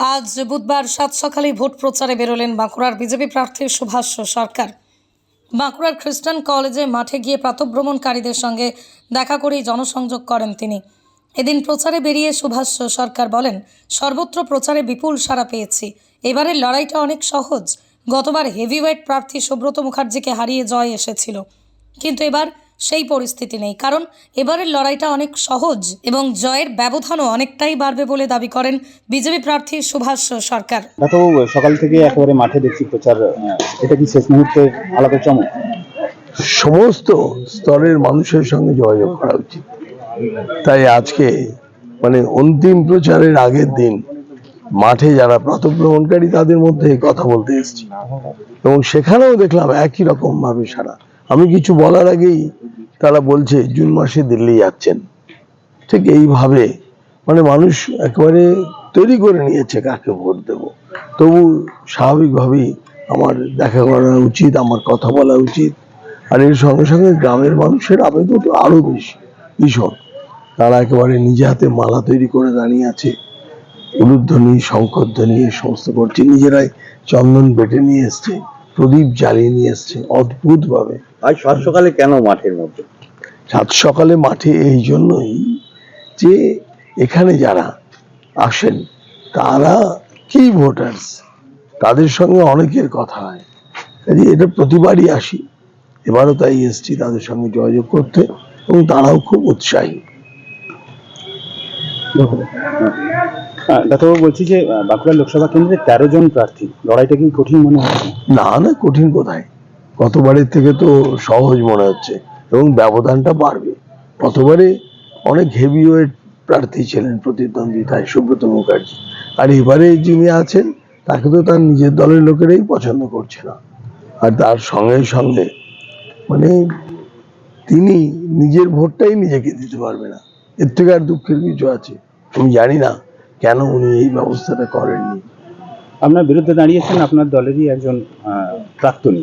আজ বুধবার সাত সকালে ভোট প্রচারে বেরোলেন বাঁকুড়ার বিজেপি প্রার্থী সুভাষ সরকার। বাঁকুড়ার খ্রিস্টান কলেজে মাঠে গিয়ে প্রাতভ্রমণকারীদের সঙ্গে দেখা করেই জনসংযোগ করেন তিনি। এদিন প্রচারে বেরিয়ে সুভাষ সরকার বলেন, সর্বত্র প্রচারে বিপুল সাড়া পেয়েছি। এবারের লড়াইটা অনেক সহজ। গতবার হেভিওয়েট প্রার্থী সুব্রত মুখার্জিকে হারিয়ে জয় এসেছিল। কিন্তু এবার সেই পরিস্থিতি নেই। কারণ এবারের লড়াইটা অনেক সহজ এবং জয়ের ব্যবধানও অনেকটাই বাড়বে বলে দাবি করেন বিজেপি প্রার্থী সুভাষ সরকার। সকাল থেকে একেবারে মাঠে দেখছি প্রচার এটা কি শেষ মুহূর্তের আলাদা চমক? সমস্ত স্তরের মানুষের সঙ্গে যোগাযোগ করা উচিত। তাই আজকে মানে অন্তিম প্রচারের আগের দিন মাঠে যারা প্রাতভ্রমণকারী তাদের মধ্যে কথা বলতে এসেছি। এবং সেখানেও দেখলাম একই রকম ভাবে সারা। আমি কিছু বলার আগেই তারা বলছে, জুন মাসে দিল্লি যাচ্ছেন। ঠিক এইভাবে মানে মানুষ একেবারে তৈরি করে নিয়েছে কাকে ভোট দেব। তবু স্বাভাবিকভাবেই আমার দেখা করা উচিত, আমার কথা বলা উচিত। আর এর সঙ্গে সঙ্গে গ্রামের মানুষের আবেদন তো আরও বেশি, ভীষণ। তারা একেবারে নিজে হাতে মালা তৈরি করে দাঁড়িয়ে আছে, উলুধ্বনি, শঙ্করধ্বনি এ সমস্ত করছে। নিজেরাই চন্দন বেটে নিয়ে এসছে, প্রদীপ জ্বালিয়ে নিয়ে এসছে অদ্ভুত সাত সকালে কেন মাঠের মধ্যে? সাত সকালে মাঠে এই জন্যই যে এখানে যারা আসেন তারা কি ভোটার্স তাদের সঙ্গে অনেকের কথা হয়। কাজে এটা প্রতিবারই আসি। এবারও তাই এসছি তাদের সঙ্গে যোগাযোগ করতে এবং তারাও খুব উৎসাহী। হ্যাঁ, ডাক্তারবাবু বলছি যে বাঁকুড়া লোকসভা কেন্দ্রে তেরো জন প্রার্থী। লড়াইটা কি কঠিন মনে হয়? না না কঠিন কোথায়? গতবারের থেকে তো সহজ মনে হচ্ছে এবং ব্যবধানটা বাড়বে। গতবারে অনেক হেভি ওয়েট প্রার্থী ছিলেন প্রতিদ্বন্দ্বিতায় সুব্রত মুখার্জি। আর এবারে যিনি আছেন, তাকে তো তার নিজের দলের লোকেরাই পছন্দ করছে না। আর তার সঙ্গে সঙ্গে মানে তিনি নিজের ভোটটাই নিজেকে দিতে পারবে না। এর থেকে আর দুঃখের কিছু আছে? আমি জানি না কেন উনি এই ব্যবস্থাটা করেননি। আপনার বিরুদ্ধে দাঁড়িয়েছেন আপনার দলেরই একজন প্রাক্তনী।